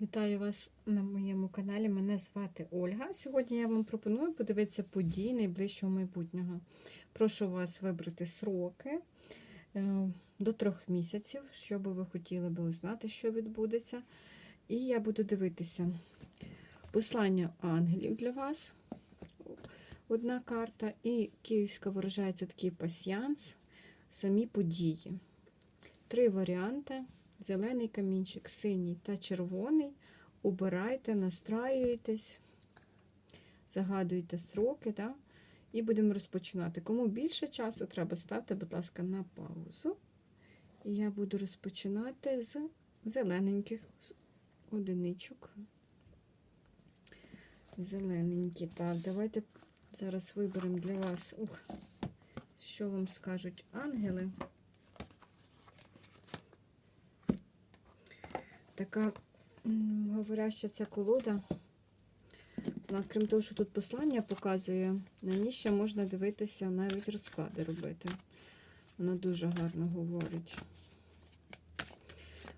Вітаю вас на моєму каналі. Мене звати Ольга. Сьогодні я вам пропоную подивитися події найближчого майбутнього. Прошу вас вибрати сроки е, до трьох місяців, що би ви хотіли би узнати, що відбудеться. І я буду дивитися послання ангелів для вас. Одна карта, і київська виражається такий пасьянс, самі події. Три варіанти: зелений камінчик, синій та червоний. Обирайте, настраюєтесь, загадуйте сроки, да? і будемо розпочинати. Кому більше часу треба, ставте, будь ласка, на паузу. І я буду розпочинати з зелененьких одиничок. Зелененькі. Так, давайте зараз виберемо для вас, ух, що вам скажуть ангели. Така говоряща ця колода. Вона, крім того, що тут послання показує, на ній ще можна дивитися, навіть розклади робити. Вона дуже гарно говорить.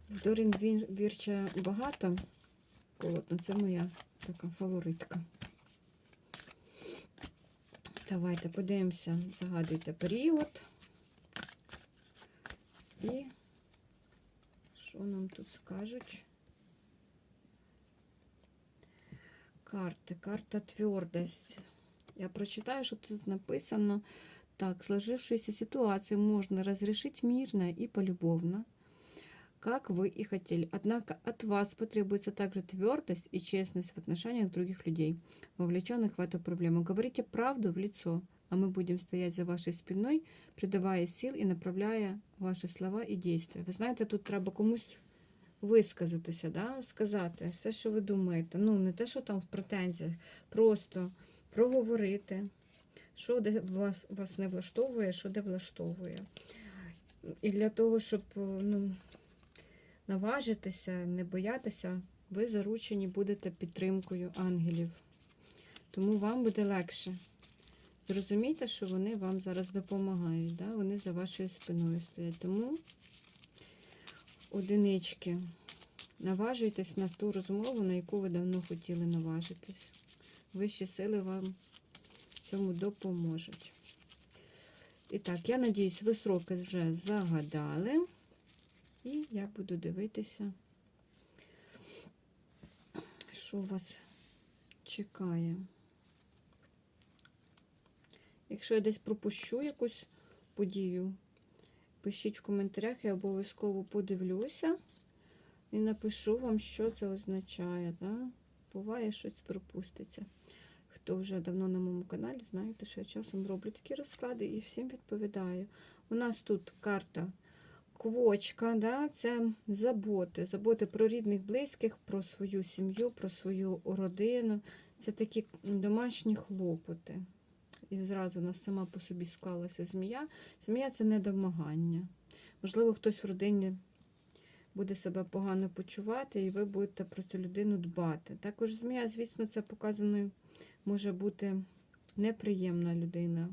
Дорін Вір- Вірча багато колод, але це моя така фаворитка. Давайте подивимося, загадуйте період. І що нам тут скажуть? Карти, карта твердость. Я прочитаю, что тут написано. Так, сложившуюся ситуацию можно разрешить мирно и полюбовно, как вы и хотели. Однако от вас потребуется также твердость и честность в отношениях других людей, вовлеченных в эту проблему. Говорите правду в лицо, а мы будем стоять за вашей спиной, придавая сил і направляя ваші слова і дійства. Ви знаєте, тут треба комусь висказатися, да? сказати все, що ви думаєте. Ну, не те, що там в претензіях, просто проговорити, що де вас, вас не влаштовує, що де влаштовує. І для того, щоб ну, наважитися, не боятися, ви заручені будете підтримкою ангелів. Тому вам буде легше. Зрозумійте, що вони вам зараз допомагають, да? вони за вашою спиною стоять. Тому одинички. Наважуйтесь на ту розмову, на яку ви давно хотіли наважитись. Вищі сили вам цьому допоможуть. І так, я надіюсь, ви сроки вже загадали. І я буду дивитися, що вас чекає. Якщо я десь пропущу якусь подію, пишіть в коментарях, я обов'язково подивлюся і напишу вам, що це означає. Да? Буває, щось пропуститься. Хто вже давно на моєму каналі, знаєте, що я часом роблю такі розклади і всім відповідаю. У нас тут карта квочка, да? це заботи. Заботи про рідних, близьких, про свою сім'ю, про свою родину. Це такі домашні хлопоти. І зразу нас сама по собі склалася змія. Змія це недомагання. Можливо, хтось в родині буде себе погано почувати, і ви будете про цю людину дбати. Також змія, звісно, це показано може бути неприємна людина,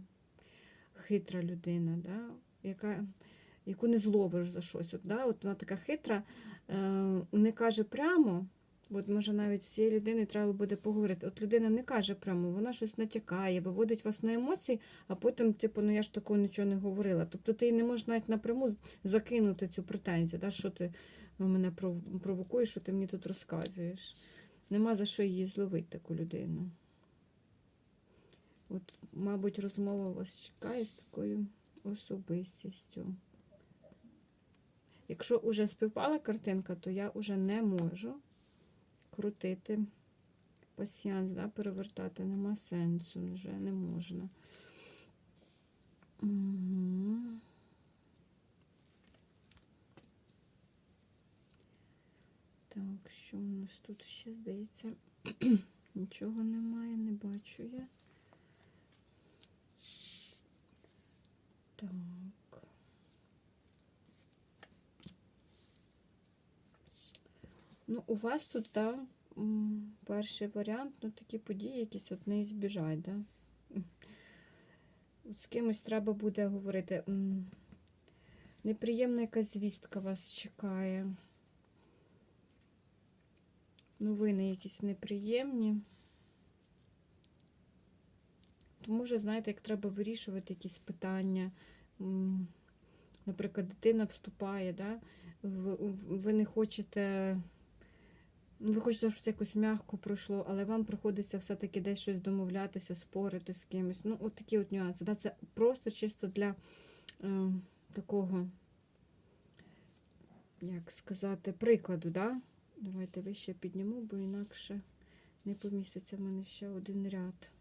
хитра людина, да? яка, яку не зловиш за щось. От, да? От вона така хитра, е, не каже прямо. От, може, навіть з цією людиною треба буде поговорити. От людина не каже прямо, вона щось натякає, виводить вас на емоції, а потім, типу, ну я ж такого нічого не говорила. Тобто ти не можеш навіть напряму закинути цю претензію, да? що ти мене провокуєш, що ти мені тут розказуєш. Нема за що її зловити, таку людину. От, мабуть, розмова вас чекає з такою особистістю. Якщо вже співпала картинка, то я вже не можу крутити пасіанс, да, перевертати, нема сенсу, вже не можна. Так, що у нас тут ще здається? Нічого немає, не бачу я. Так. Ну, у вас тут, да, перший варіант, ну, такі події якісь от не збіжать, да? От з кимось треба буде говорити. Неприємна якась звістка вас чекає. новини якісь неприємні. То може, знаєте, як треба вирішувати якісь питання. Наприклад, дитина вступає, да? ви не хочете. Ну, Ви хочете, щоб це якось м'яко пройшло, але вам приходиться все-таки десь щось домовлятися, спорити з кимось. Ну, от такі от нюанси. Да? Це просто чисто для е, такого, як сказати, прикладу, да? Давайте вище підніму, бо інакше не поміститься в мене ще один ряд.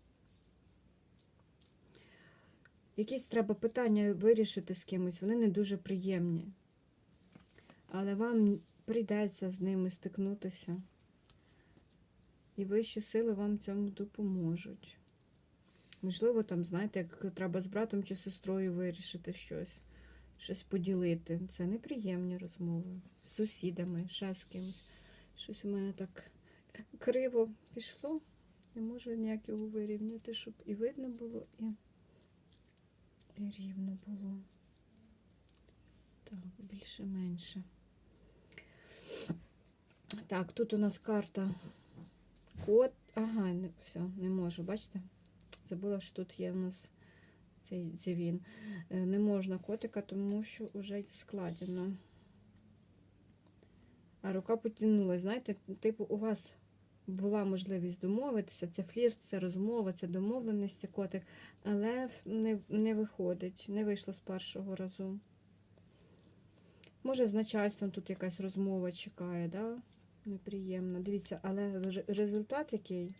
Якісь треба питання вирішити з кимось, вони не дуже приємні. Але вам прийдеться з ними стикнутися. І вищі сили вам цьому допоможуть. Можливо, там, знаєте, як треба з братом чи сестрою вирішити щось, щось поділити. Це неприємні розмови з сусідами, ще з кимось. Щось у мене так криво пішло. Не можу ніяк його вирівняти, щоб і видно було, і, і рівно було. Так, більше-менше. Так, тут у нас карта код. Ага, не, все, не можу, бачите? Забула, що тут є у нас цей дзвін. Е, Не можна котика, тому що вже складено. А рука потягнулася. Знаєте, типу, у вас була можливість домовитися, це флірт, це розмова, це домовленість, це котик, але не, не виходить, не вийшло з першого разу. Може, з начальством тут якась розмова чекає, да? Неприємно. Дивіться, але результат який?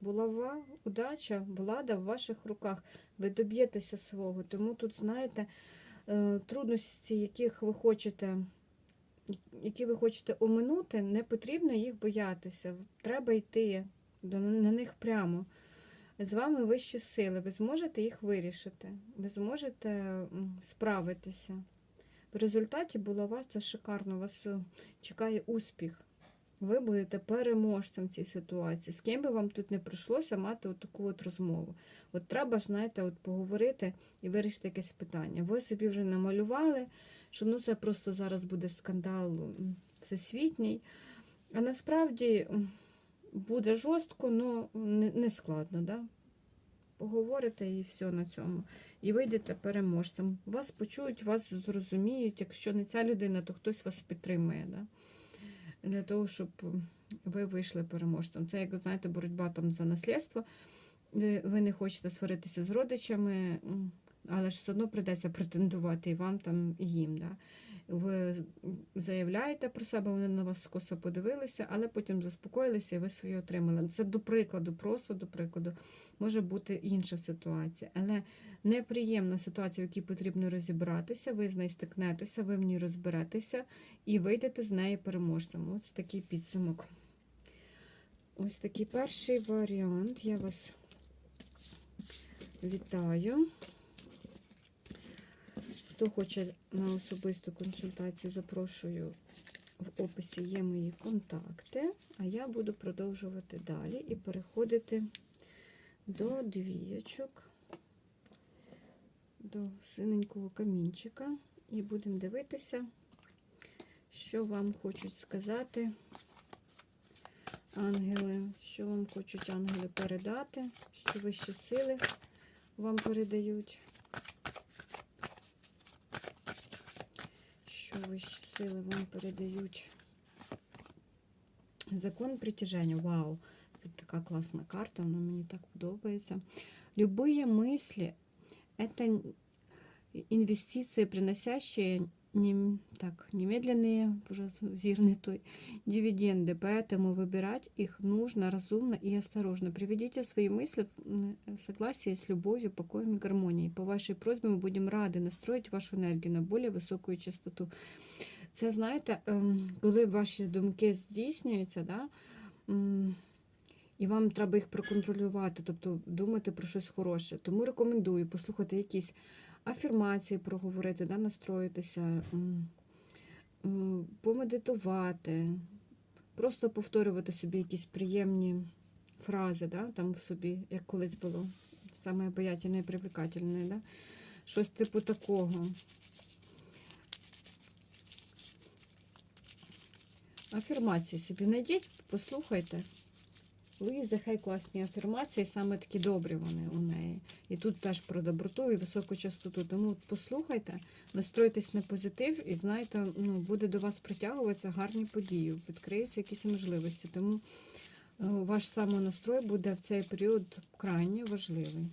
Булава, удача, влада в ваших руках. Ви доб'єтеся свого. Тому тут, знаєте, е, трудності, яких ви хочете, які ви хочете оминути, не потрібно їх боятися. Треба йти на них прямо. З вами вищі сили, ви зможете їх вирішити, ви зможете справитися. В результаті булава це шикарно, вас е, чекає успіх. Ви будете переможцем цій ситуації. З ким би вам тут не прийшлося мати таку от розмову. От треба ж, знаєте, от поговорити і вирішити якесь питання. Ви собі вже намалювали, що ну це просто зараз буде скандал всесвітній. А насправді буде жорстко, але не, не складно. Да? Поговорите і все на цьому. І вийдете переможцем. Вас почують, вас зрозуміють. Якщо не ця людина, то хтось вас підтримує. Да? Для того, щоб ви вийшли переможцем. Це, як ви знаєте, боротьба там за наслідство. Ви не хочете сваритися з родичами, але ж все одно придеться претендувати і вам там, і їм. Да? Ви заявляєте про себе, вони на вас скоса подивилися, але потім заспокоїлися і ви своє отримали. Це до прикладу, просто до прикладу, може бути інша ситуація. Але неприємна ситуація, в якій потрібно розібратися, ви з нею стикнетеся, ви в ній розберетеся і вийдете з неї переможцем. Ось такий підсумок. Ось такий перший варіант. Я вас вітаю. Хто хоче на особисту консультацію, запрошую в описі є мої контакти, а я буду продовжувати далі і переходити до двієчок, до синенького камінчика. І будемо дивитися, що вам хочуть сказати ангели, що вам хочуть ангели передати, що вищі сили вам передають. вищі сили вам передають. Закон притяження. Вау! Це така класна карта, вона мені так подобається. Любые мысли – это инвестиции, приносящие нем- так, немедленные, уже зирный той, дивиденды, поэтому выбирать их нужно разумно и осторожно. Приведите свои мысли в м, согласие с любовью, покоем и гармонией. По вашей просьбе мы будем рады настроить вашу энергию на более высокую частоту. Це, знаєте, ем, коли ваші думки здійснюються, да, м, і вам треба їх проконтролювати, тобто думати про щось хороше. Тому рекомендую послухати якісь афірмації, проговорити, да, настроїтися, м, помедитувати, просто повторювати собі якісь приємні фрази, да, там в собі, як колись було, саме обаятельне і привлекательне, да? щось типу такого. Афірмації собі знайдіть, послухайте. Луїза Хей класні афірмації, саме такі добрі вони у неї. І тут теж про доброту і високу частоту. Тому послухайте, настройтесь на позитив і знаєте, ну, буде до вас притягуватися гарні події, відкриються якісь можливості. Тому е, ваш самонастрой буде в цей період крайне важливий.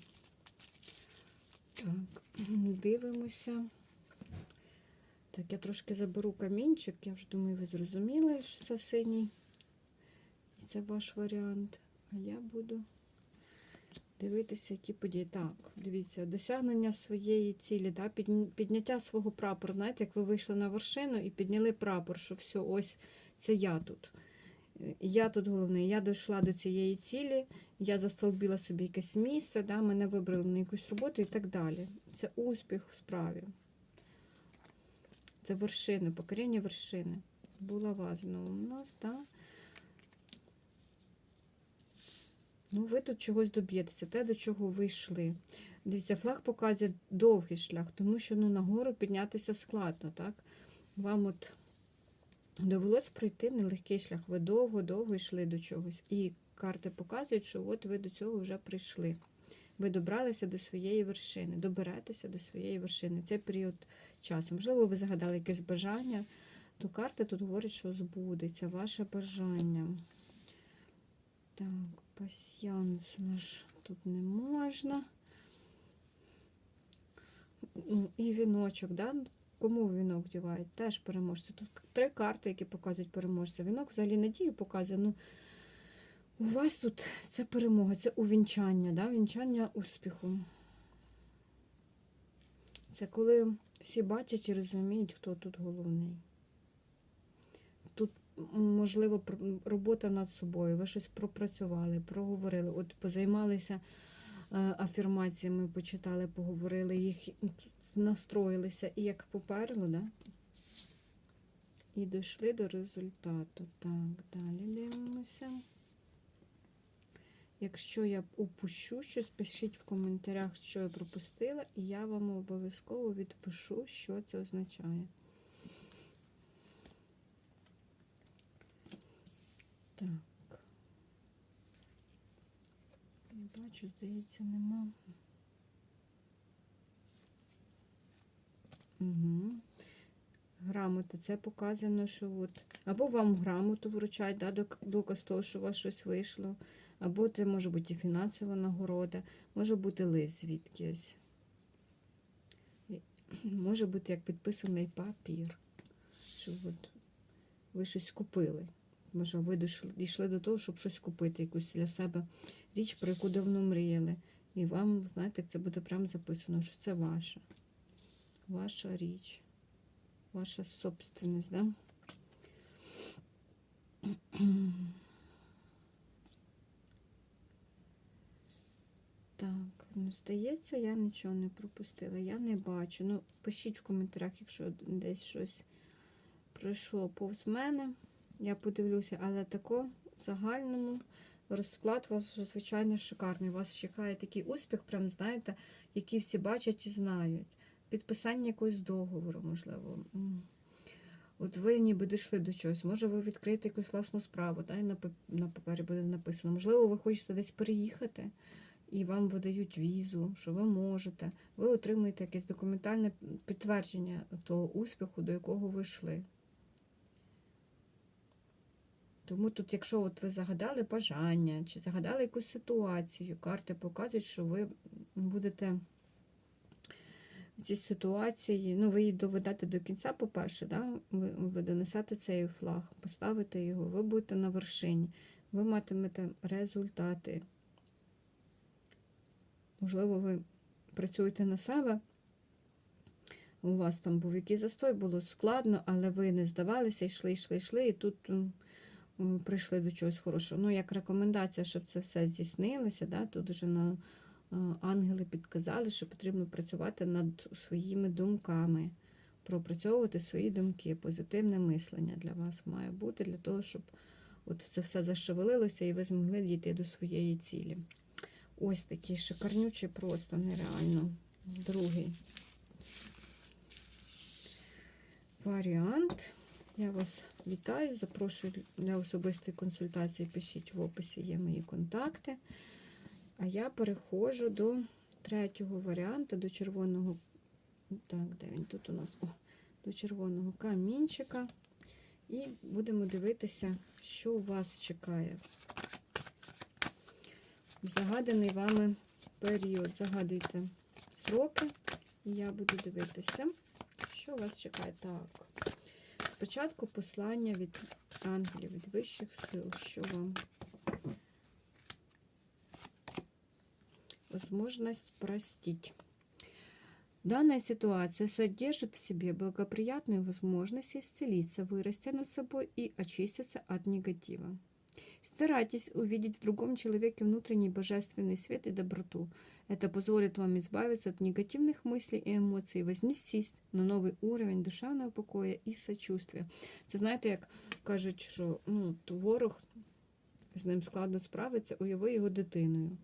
Так, дивимося. Так, я трошки заберу камінчик, я вже думаю, ви зрозуміли, що це синій. Це ваш варіант. А я буду дивитися, які події. Так, дивіться, досягнення своєї цілі, да, підняття свого прапору. Знаєте, як ви вийшли на вершину і підняли прапор, що все, ось це я тут. Я тут головний, я дійшла до цієї цілі, я застолбила собі якесь місце, да, мене вибрали на якусь роботу і так далі. Це успіх в справі. Це вершини, покоріння вершини. Булава знову у нас, так? Да? Ну, ви тут чогось доб'єтеся, те, до чого ви йшли. Дивіться, флаг показує довгий шлях, тому що ну, нагору піднятися складно, так? Вам от довелось пройти нелегкий шлях. Ви довго-довго йшли до чогось. І карти показують, що от ви до цього вже прийшли. Ви добралися до своєї вершини, доберетеся до своєї вершини. Цей період часу. Можливо, ви загадали якесь бажання, то карти тут говорять, що збудеться ваше бажання. Так, пасьянс наш тут не можна. І віночок, да? Кому вінок дівають? Теж переможці. Тут три карти, які показують переможця. Вінок взагалі надію показує. Ну, у вас тут це перемога, це увінчання, да? вінчання успіху. Це коли всі бачать і розуміють, хто тут головний. Можливо, робота над собою. Ви щось пропрацювали, проговорили, от позаймалися е, афірмаціями, почитали, поговорили, їх настроїлися і як попереду, да? І дійшли до результату. Так, далі дивимося. Якщо я упущу щось, пишіть в коментарях, що я пропустила, і я вам обов'язково відпишу, що це означає. Так. Я бачу, здається, нема. Угу. Грамота. Це показано, що от або вам грамоту вручають, да, доказ того, що у вас щось вийшло, або це може бути і фінансова нагорода, може бути лист звідкись. Може бути як підписаний папір, що от ви щось купили. Може, ви дійшли, до того, щоб щось купити, якусь для себе річ, про яку давно мріяли. І вам, знаєте, це буде прямо записано, що це ваша. Ваша річ. Ваша собственность, да? Так, ну здається, я нічого не пропустила. Я не бачу. Ну, пишіть в коментарях, якщо десь щось пройшло повз мене. Я подивлюся, але тако в загальному розклад у вас вже, звичайно, шикарний. Вас чекає такий успіх, прям знаєте, який всі бачать і знають. Підписання якогось договору, можливо. От ви ніби дійшли до чогось. Може, ви відкриєте якусь власну справу, да, і на папері буде написано. Можливо, ви хочете десь переїхати, і вам видають візу, що ви можете. Ви отримуєте якесь документальне підтвердження того успіху, до якого ви йшли. Тому тут, якщо от ви загадали бажання чи загадали якусь ситуацію, карти показують, що ви будете в цій ситуації, ну, ви її доведете до кінця, по-перше, да? ви, ви донесете цей флаг, поставите його, ви будете на вершині, ви матимете результати. Можливо, ви працюєте на себе. У вас там був якийсь застой, було складно, але ви не здавалися, йшли, йшли, йшли, і тут прийшли до чогось хорошого. Ну, як рекомендація, щоб це все здійснилося, да, тут вже на е, ангели підказали, що потрібно працювати над своїми думками, пропрацьовувати свої думки. Позитивне мислення для вас має бути, для того, щоб от це все зашевелилося і ви змогли дійти до своєї цілі. Ось такий шикарнючий, просто нереально. Другий варіант. Я вас вітаю, запрошую для особистої консультації. Пишіть в описі є мої контакти. А я переходжу до третього варіанту, до червоного. Так, де він тут у нас? О, до червоного камінчика. І будемо дивитися, що у вас чекає. Загаданий вами період. Загадуйте сроки, і я буду дивитися, що вас чекає. Так. Спочатку послання від ангелів, від вищих сил, що вам возможность простить. Данная ситуация содержит в себе благоприятную возможность исцелиться, вырасти над собой и очиститься от негатива. Старайтесь увидеть в другом человеке внутренний божественный свет и доброту. Это позволит вам избавиться от негативных мыслей и эмоций, вознестись на новий уровень душевного покоя і сочувствия. Це знаєте, як кажуть, що ну, ворог з ним складно справиться, уяви його дитиною.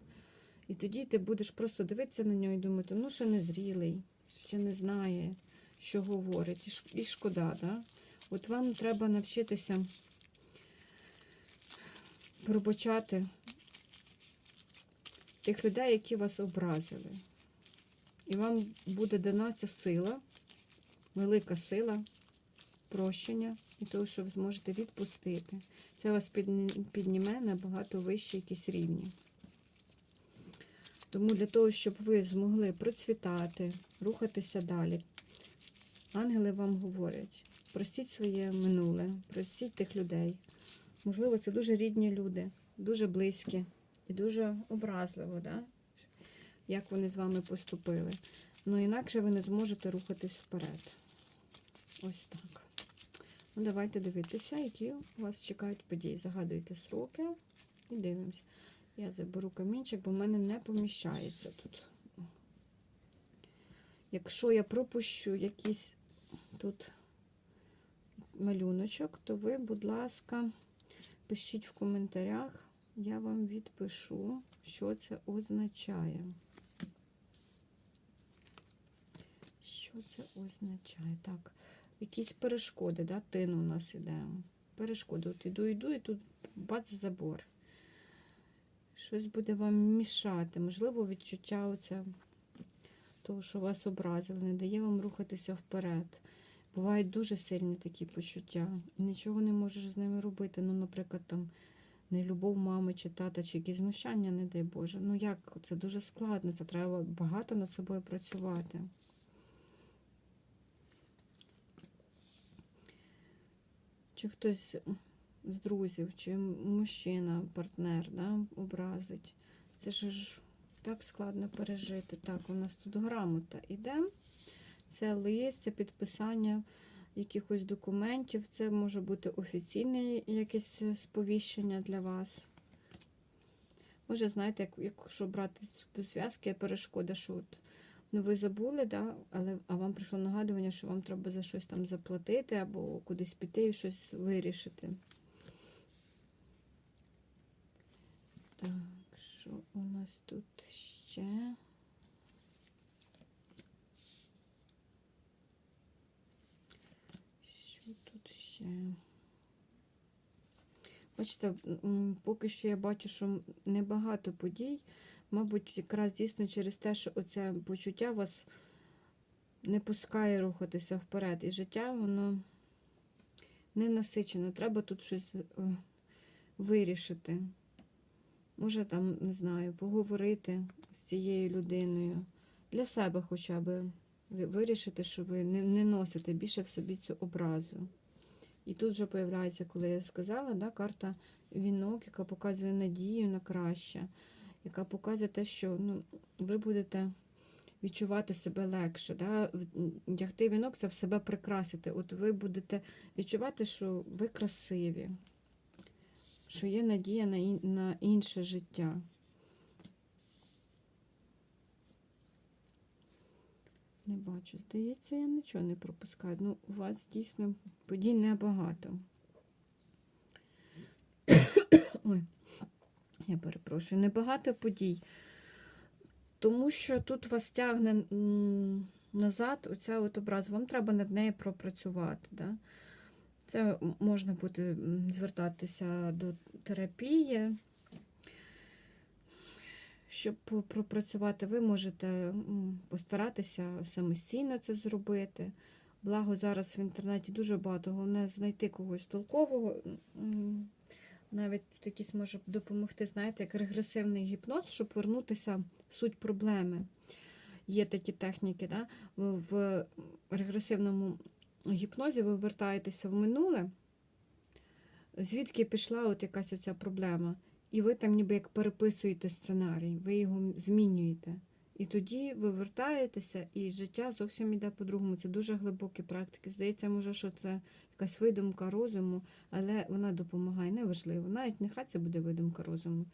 І тоді ти будеш просто дивитися на нього і думати, ну ще не зрілий, ще не знає, що говорить. І, ш... і шкода, да? От вам треба навчитися пробачати тих людей, які вас образили. І вам буде дана ця сила, велика сила прощення і того, що ви зможете відпустити. Це вас підніме на багато вищі якісь рівні. Тому для того, щоб ви змогли процвітати, рухатися далі, ангели вам говорять, простіть своє минуле, простіть тих людей. Можливо, це дуже рідні люди, дуже близькі і дуже образливо, да? як вони з вами поступили. Ну, інакше ви не зможете рухатись вперед. Ось так. Ну, Давайте дивитися, які у вас чекають події. Загадуйте сроки і дивимося. Я заберу камінчик, бо в мене не поміщається тут. Якщо я пропущу якийсь тут малюночок, то ви, будь ласка, пишіть в коментарях, я вам відпишу, що це означає. Що це означає? Так, якісь перешкоди, да? тин у нас іде. Перешкоди. От іду, йду, і тут бац забор щось буде вам мішати. Можливо, відчуття оце того, що вас образили, не дає вам рухатися вперед. Бувають дуже сильні такі почуття. Нічого не можеш з ними робити. Ну, наприклад, там нелюбов мами чи тата, чи якісь знущання, не дай Боже. Ну як? Це дуже складно, це треба багато над собою працювати. Чи хтось з друзів, чи мужчина, партнер, да, образить. Це ж так складно пережити. Так, у нас тут грамота іде. Це лист, це підписання якихось документів, це може бути офіційне якесь сповіщення для вас. Може, знаєте, як, якщо брати зв'язки, перешкода, що от, ну ви забули, да, але а вам прийшло нагадування, що вам треба за щось там заплатити або кудись піти і щось вирішити. Так, що у нас тут ще? Що тут ще? Бачите, поки що я бачу, що небагато подій, мабуть, якраз дійсно через те, що оце почуття вас не пускає рухатися вперед. І життя, воно не насичено. Треба тут щось е, вирішити. Може, там, не знаю, поговорити з цією людиною. Для себе хоча б вирішити, що ви не не носите більше в собі цю образу. І тут вже появляється, коли я сказала, да, карта вінок, яка показує надію на краще, яка показує те, що ну, ви будете відчувати себе легше. Да? Вдягти вінок це в себе прикрасити. От ви будете відчувати, що ви красиві що є надія на, на інше життя. Не бачу, здається, я нічого не пропускаю. Ну, у вас дійсно подій небагато. Ой, я перепрошую, небагато подій. Тому що тут вас тягне назад оця от образ. Вам треба над нею пропрацювати. Да? Це можна буде звертатися до терапії. Щоб пропрацювати, ви можете постаратися самостійно це зробити. Благо зараз в інтернеті дуже багато, головне знайти когось толкового. Навіть тут якийсь може допомогти, знаєте, як регресивний гіпноз, щоб вернутися в суть проблеми. Є такі техніки, да? в регресивному гіпнозі ви вертаєтеся в минуле, звідки пішла от якась оця проблема. І ви там ніби як переписуєте сценарій, ви його змінюєте. І тоді ви вертаєтеся, і життя зовсім йде по-другому. Це дуже глибокі практики. Здається, може, що це якась видумка розуму, але вона допомагає. Неважливо. Навіть нехай це буде видумка розуму,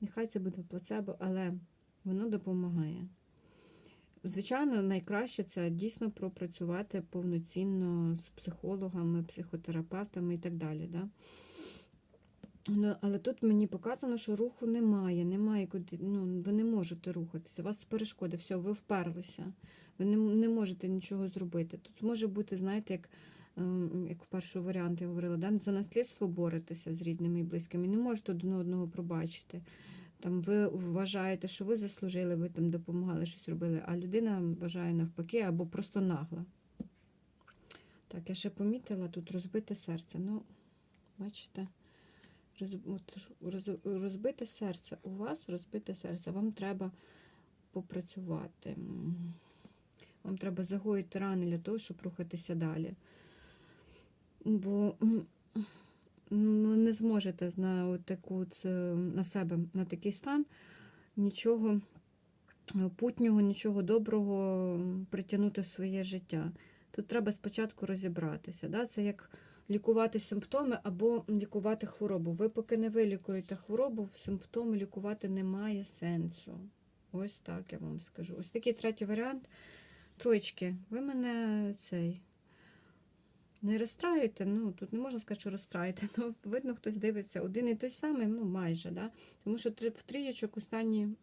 нехай це буде плацебо, але воно допомагає. Звичайно, найкраще це дійсно пропрацювати повноцінно з психологами, психотерапевтами і так далі. Да? Ну, але тут мені показано, що руху немає, немає куди, ну, ви не можете рухатися, у вас перешкоди, все, ви вперлися, ви не, не можете нічого зробити. Тут може бути, знаєте, як, ем, як в першому варіанті я говорила, да? за наслідство боретеся з рідними і близькими, не можете один одного пробачити. Там ви вважаєте, що ви заслужили, ви там допомагали, щось робили, а людина вважає навпаки або просто нагла. Так, я ще помітила тут розбите серце. Ну, бачите, розбите серце. У вас розбите серце. Вам треба попрацювати. Вам треба загоїти рани для того, щоб рухатися далі. Бо ну, не зможете на таку е, на себе, на такий стан нічого путнього, нічого доброго притягнути в своє життя. Тут треба спочатку розібратися. Да? Це як лікувати симптоми або лікувати хворобу. Ви поки не вилікуєте хворобу, симптоми лікувати немає сенсу. Ось так я вам скажу. Ось такий третій варіант. Троєчки, ви мене цей. Не розстраюєте, ну тут не можна сказати, що розстраюєте, ну видно, хтось дивиться один і той самий, ну майже, да? тому що в трієчок останнім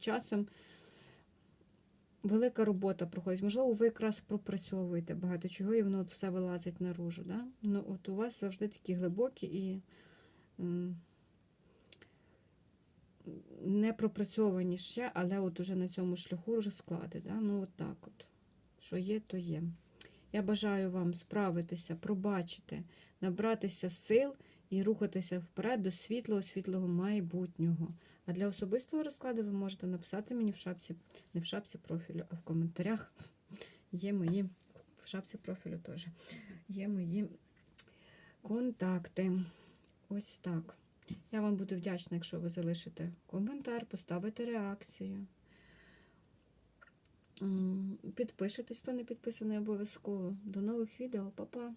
часом велика робота проходить. Можливо, ви якраз пропрацьовуєте багато чого, і воно от все вилазить наружу. Да? Ну, от у вас завжди такі глибокі і м, не пропрацьовані ще, але от уже на цьому шляху розклади. Да? Ну, от так от. Що є, то є. Я бажаю вам справитися, пробачити, набратися сил і рухатися вперед до світлого, світлого майбутнього. А для особистого розкладу ви можете написати мені в шапці, не в шапці профілю, а в коментарях. Є мої, в шапці профілю теж. Є мої контакти. Ось так. Я вам буду вдячна, якщо ви залишите коментар, поставите реакцію. Підпишитесь, хто не підписаний обов'язково. До нових відео, Па-па!